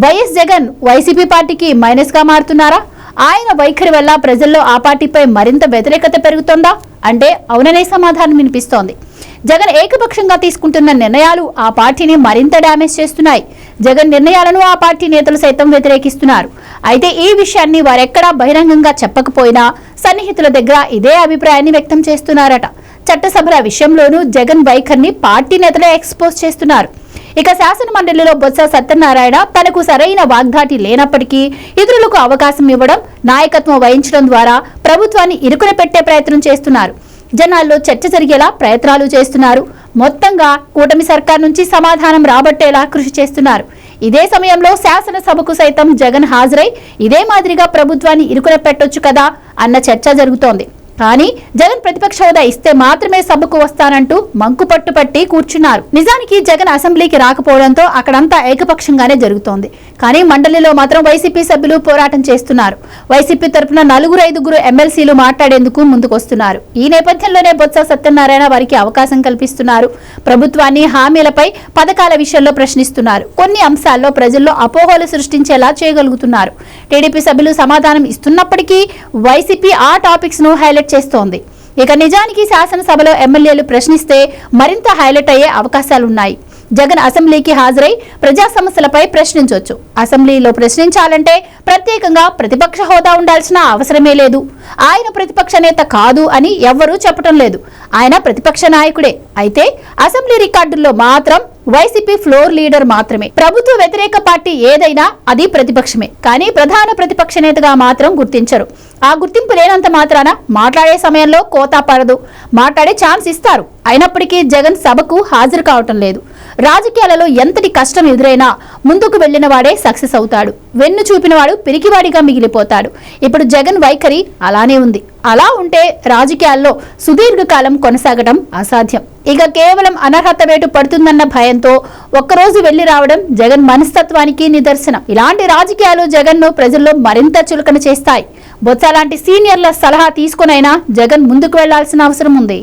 YS Jagan YCP పార్టీకి మైనస్గా మారుతున్నారా? ఆయన వైఖరి వల్ల ప్రజల్లో ఆ పార్టీపై మరింత వ్యతిరేకత పెరుగుతోందా? అంటే అవుననే సమాధానం వినిపిస్తోంది. జగన్ ఏకపక్షంగా తీసుకుంటున్న నిర్ణయాలు ఆ పార్టీని మరింత డ్యామేజ్ చేస్తున్నాయి. జగన్ నిర్ణయాలను ఆ పార్టీ నేతలు సైతం వ్యతిరేకిస్తున్నారు. అయితే ఈ విషయాన్ని వారెక్కడా బహిరంగంగా చెప్పకపోయినా సన్నిహితుల దగ్గర ఇదే అభిప్రాయాన్ని వ్యక్తం చేస్తున్నారట. చట్టసభల విషయంలోనూ జగన్ వైఖరిని పార్టీ నేతలే ఎక్స్పోజ్ చేస్తున్నారు. ఇక శాసనమండలిలో బొత్స సత్యనారాయణ తనకు సరైన వాగ్దాటి లేనప్పటికీ ఇతరులకు అవకాశం ఇవ్వడం నాయకత్వం వహించడం ద్వారా ప్రభుత్వాన్ని ఇరుకున పెట్టే ప్రయత్నం చేస్తున్నారు. జనాల్లో చర్చ జరిగేలా ప్రయత్నాలు చేస్తున్నారు. మొత్తంగా కూటమి సర్కార్ నుంచి సమాధానం రాబట్టేలా కృషి చేస్తున్నారు. ఇదే సమయంలో శాసనసభకు సైతం జగన్ హాజరై ఇదే మాదిరిగా ప్రభుత్వాన్ని ఇరుకున పెట్టొచ్చు కదా అన్న చర్చ జరుగుతోంది. కానీ జగన్ ప్రతిపక్ష హోదా ఇస్తే మాత్రమే సభకు వస్తానంటూ మంకు పట్టుపట్టి కూర్చున్నారు. నిజానికి జగన్ అసెంబ్లీకి రాకపోవడంతో అక్కడంతా ఏకపక్షంగానే జరుగుతోంది. కానీ మండలిలో మాత్రం వైసీపీ సభ్యులు పోరాటం చేస్తున్నారు. వైసీపీ తరపున నలుగురు ఐదుగురు ఎమ్మెల్సీలు మాట్లాడేందుకు ముందుకొస్తున్నారు. ఈ నేపథ్యంలోనే బొత్స సత్యనారాయణ వారికి అవకాశం కల్పిస్తున్నారు. ప్రభుత్వాన్ని హామీలపై పథకాల విషయంలో ప్రశ్నిస్తున్నారు. కొన్ని అంశాల్లో ప్రజల్లో అపోహలు సృష్టించేలా చేయగలుగుతున్నారు. టీడీపీ సభ్యులు సమాధానం ఇస్తున్నప్పటికీ వైసీపీ ఆ టాపిక్స్ను హైలైట్ చేస్తోంది. ఇక నిజానికి శాసనసభలో ఎమ్మెల్యేలు ప్రశ్నిస్తే మరింత హైలైట్ అయ్యే అవకాశాలున్నాయి. జగన్ అసెంబ్లీకి హాజరై ప్రజా సమస్యలపై ప్రశ్నించవచ్చు అసెంబ్లీలో ప్రశ్నించాలంటే ప్రత్యేకంగా ప్రతిపక్ష హోదా ఉండాల్సిన అవసరమే లేదు. ఆయన ప్రతిపక్ష నేత కాదు అని ఎవ్వరూ చెప్పటం లేదు. ఆయన ప్రతిపక్ష నాయకుడే. అయితే అసెంబ్లీ రికార్డుల్లో మాత్రం వైసీపీ ఫ్లోర్ లీడర్ మాత్రమే. ప్రభుత్వ వ్యతిరేక పార్టీ ఏదైనా అది ప్రతిపక్షమే. కానీ ప్రధాన ప్రతిపక్ష నేతగా మాత్రం గుర్తించరు. ఆ గుర్తింపు లేనంత మాత్రాన మాట్లాడే సమయంలో కోతా పడదు మాట్లాడే ఛాన్స్ ఇస్తారు. అయినప్పటికీ జగన్ సభకు హాజరు కావటం లేదు. రాజకీయాలలో ఎంతటి కష్టం ఎదురైనా ముందుకు వెళ్ళిన వాడే సక్సెస్ అవుతాడు. వెన్ను చూపినవాడు పిరికివాడిగా మిగిలిపోతాడు. ఇప్పుడు జగన్ వైఖరి అలానే ఉంది. అలా ఉంటే రాజకీయాల్లో సుదీర్ఘకాలం కొనసాగడం అసాధ్యం. ఇక కేవలం అనర్హత వేటు పడుతుందన్న భయంతో ఒక్కరోజు వెళ్ళి రావడం జగన్ మనస్తత్వానికి నిదర్శనం. ఇలాంటి రాజకీయాలు జగన్ను ప్రజల్లో మరింత చులకన చేస్తాయి. బొత్స లాంటి సీనియర్ల సలహా తీసుకునైనా జగన్ ముందుకు వెళ్ళాల్సిన అవసరం ఉంది.